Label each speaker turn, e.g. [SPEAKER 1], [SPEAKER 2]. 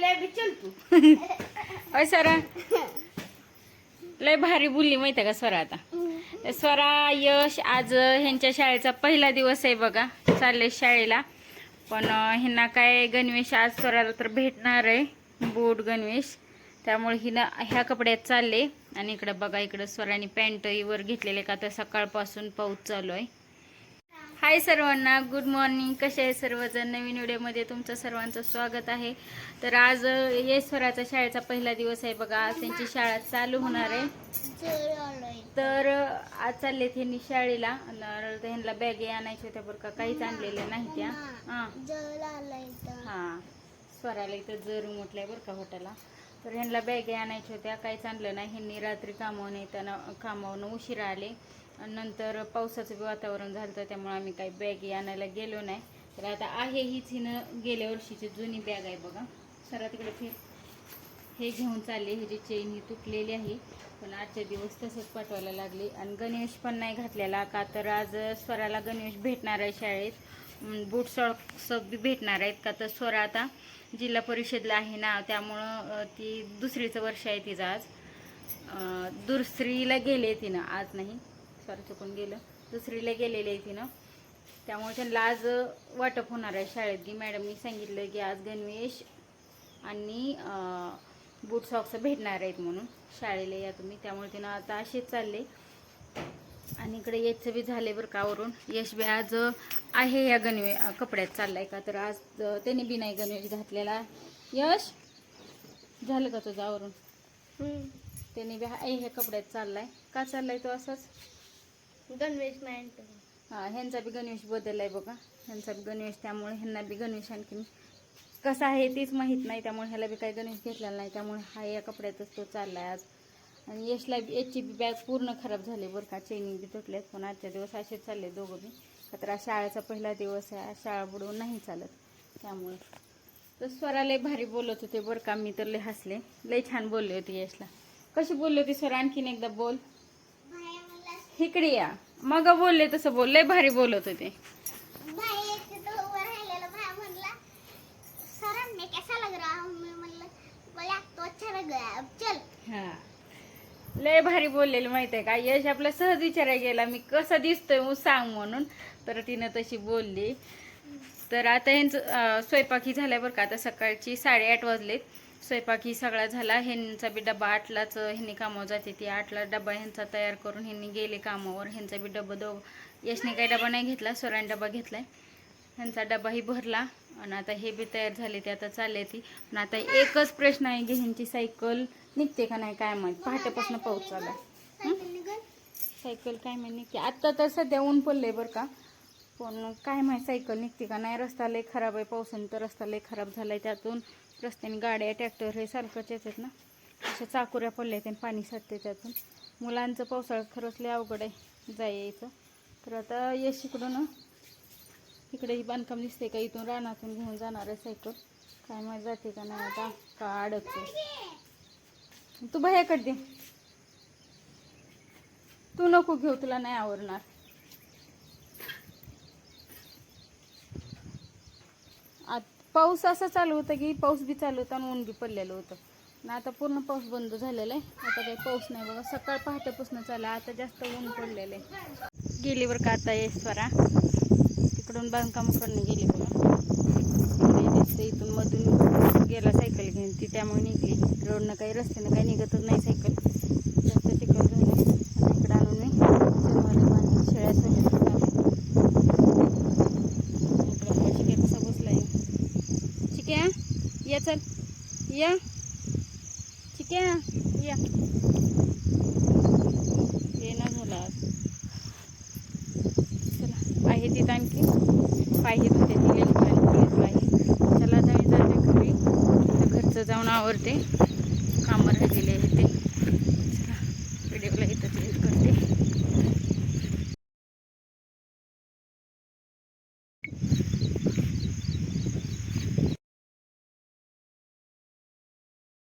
[SPEAKER 1] बोले अभी चल तू.
[SPEAKER 2] अय लय भारी बोलली माहिती का स्वरा आता? स्वरा यश आज ह्यांच्या शाळेचा पहिला दिवस आहे बघा. चालले शाळेला. पण ह्यांना काय गणवेश आज स्वराला तर भेटणार आहे. बूट गणवेश. त्यामुळे हिनं ह्या कपड्यात चालले. आणि इकडं बघा इकडं स्वराने पॅन्ट वर घेतलेले का तर सकाळपासून पाऊस चालू आहे. हाय सर्वांना गुड मॉर्निंग कसे आहे सर्वजण? नवीन व्हिडिओमध्ये तुमचं सर्वांचं स्वागत आहे. तर आज येश्वराचा शाळेचा पहिला दिवस आहे बघा. आज त्यांची शाळा चालू होणार आहे. तर आज चालले ह्यांनी शाळेला. ह्यांना बॅगे आणायच्या होत्या बरं का. काहीच आणलेल्या नाही त्या. हां. स्वराला इथं जर उमटलाय बरं का हॉटेलला. तर ह्यांना बॅगे आणायच्या होत्या. काहीच आणलं नाही. ह्यांनी रात्री कामावून येताना कामावून उशिरा आले. नंतर पावसाचं बी वातावरण झालं होतं त्यामुळे आम्ही काही बॅगी आणायला गेलो नाही. तर आता आहे हीच हिनं गेल्या वर्षीची जुनी बॅग आहे बघा. सरा तिकडे फिर हे घेऊन चालले ह्याची चेन ही तुटलेली आहे पण आजचे दिवस तसंच पाठवायला लागले. आणि गणेश पण नाही घातलेला का तर आज स्वराला गणेश भेटणार आहे शाळेत. बूट सॉक्स बी भेटणार आहेत का? तर स्वरा आता जिल्हा परिषदला आहे ना त्यामुळं ती दुसरीचं वर्ष आहे तिचं आज. दुसरीला गेले तिनं आज नाही. सॉरी चुकून गेलं. दुसरीला गेलेले आहे तिनं. त्यामुळे त्यांना आज वाटप होणार आहे शाळेत. की मॅडमनी सांगितलं की आज गणवेश आणि बूट सॉक्स भेटणार आहेत म्हणून. शाळेला या तुम्ही. त्यामुळे तिनं आता असेच चालले. आणि इकडे यशचं बी झाले बरं का आवरून यश बी आज आहे या गणवे कपड्यात चाललाय का? तर आज त्याने बी नाही गणवेश घातलेला. यश झालं का तुझं आवरून? त्याने बी आहे ह्या कपड्यात चाललाय. का चाललाय तो असंच?
[SPEAKER 1] गणवेश नाही
[SPEAKER 2] हा ह्यांचा बी गणवेश बदललाय बघा. ह्यांचा बी गणवेश त्यामुळे ह्यांना बी गणवेश आणखीन कसा आहे तेच माहीत नाही. त्यामुळे ह्याला बी काही गणवेश घेतलेला नाही. त्यामुळे हा या कपड्यातच तो चाललाय आज. आणि यशला बी याची बी बॅग पूर्ण खराब झाली बरं का. चेनिंग बी तुटल्यात. पण आजच्या दिवस असेच चालले दोघं बी. तर शाळेचा पहिला दिवस आहे. शाळा बुडवून नाही चालत. त्यामुळे तर स्वरा लय भारी बोलत होते बरं का. मी तर लय हसले. लय छान बोलले होते यशला. कशी बोलली होती स्वरा? आणखीन एकदा बोल. इकडे या. मग बोलले तसं बोल. लय भारी बोलत होते.
[SPEAKER 1] चल
[SPEAKER 2] हा. लय भारी बोललेली माहिती आहे का? यश आपला सहज विचारायला गेला मी कसा दिसतोय मग सांग म्हणून. तर तिनं तशी बोलली. तर आता ह्यांचं अं, स्वयंपाकी झाल्या बरं का? आता सकाळची साडेआठ वाजलेत. स्वयंपाकी सगळा झाला. ह्यांचा बी डबा आठलाच ह्यांनी कामावर जाते ती आठला डबा ह्यांचा तयार करून ह्यांनी गेले कामावर. ह्यांचा बी डबा दो यशने काही डबा नाही घेतला स्वराने डबा घेतलाय. ह्यांचा डबाही भरला आणि आता हे बी तयार झाले ते आता चालले ती. पण आता एकच प्रश्न आहे की ह्यांची सायकल निघते का नाही काय माहीत? पहाटेपासून पाऊस चालला सायकल काय माहीत निघते? आत्ता तर सध्या ऊन पडले बरं का. पण काय माहीत सायकल निघते का नाही? रस्ता लय खराब आहे पावसाने तर रस्ता लय खराब झाला आहे त्यातून. रस्त्याने गाड्या ट्रॅक्टर हे सारखंच येतात ना. अशा चाकुऱ्या पडल्या आहेत आणि पाणी साठते त्यातून. मुलांचं पावसाळ्यात खरंच लय अवघड आहे जाय यायचं. तर आता यश इकडून इकडे ही बांधकाम दिसते का? इथून रानातून घेऊन जाणार आहे सायकल. काय माहीत जाते का नाही आता. का अडकते तू भयाकडे दे. तू नको घेऊ तुला नाही आवडणार आत पाऊस असा चालू होता की पाऊस बी चालू होता आणि ऊन बी पडलेलं होतं. आणि आता पूर्ण पाऊस बंद झालेला आहे. आता काही पाऊस नाही बघा. सकाळ पहाटेपासून चालला आता जास्त ऊन पडलेलं आहे. गेली बरं का आता येश्वरा तिकडून बांधकामाकडनं गेली बघा. दिसते इथून मधून गेला सायकल घेऊन. ती त्यामुळे निघली. रोडनं काही रस्त्यानं काही निघतच नाही सायकल जास्त चिकल झालं आणि इकडं आणून मी जनावरं बांधली शेळ्या सोडल्या इकडं बघा चिक्या कसा बसला चिक्या या चल. या. आहे या ये. ना झाला आज. चला पाहिजे तिथं आणखी. पाहिजे तिथे दिलेली पाहिजे चला आता जाते घरी. घरचं जाऊन आवडते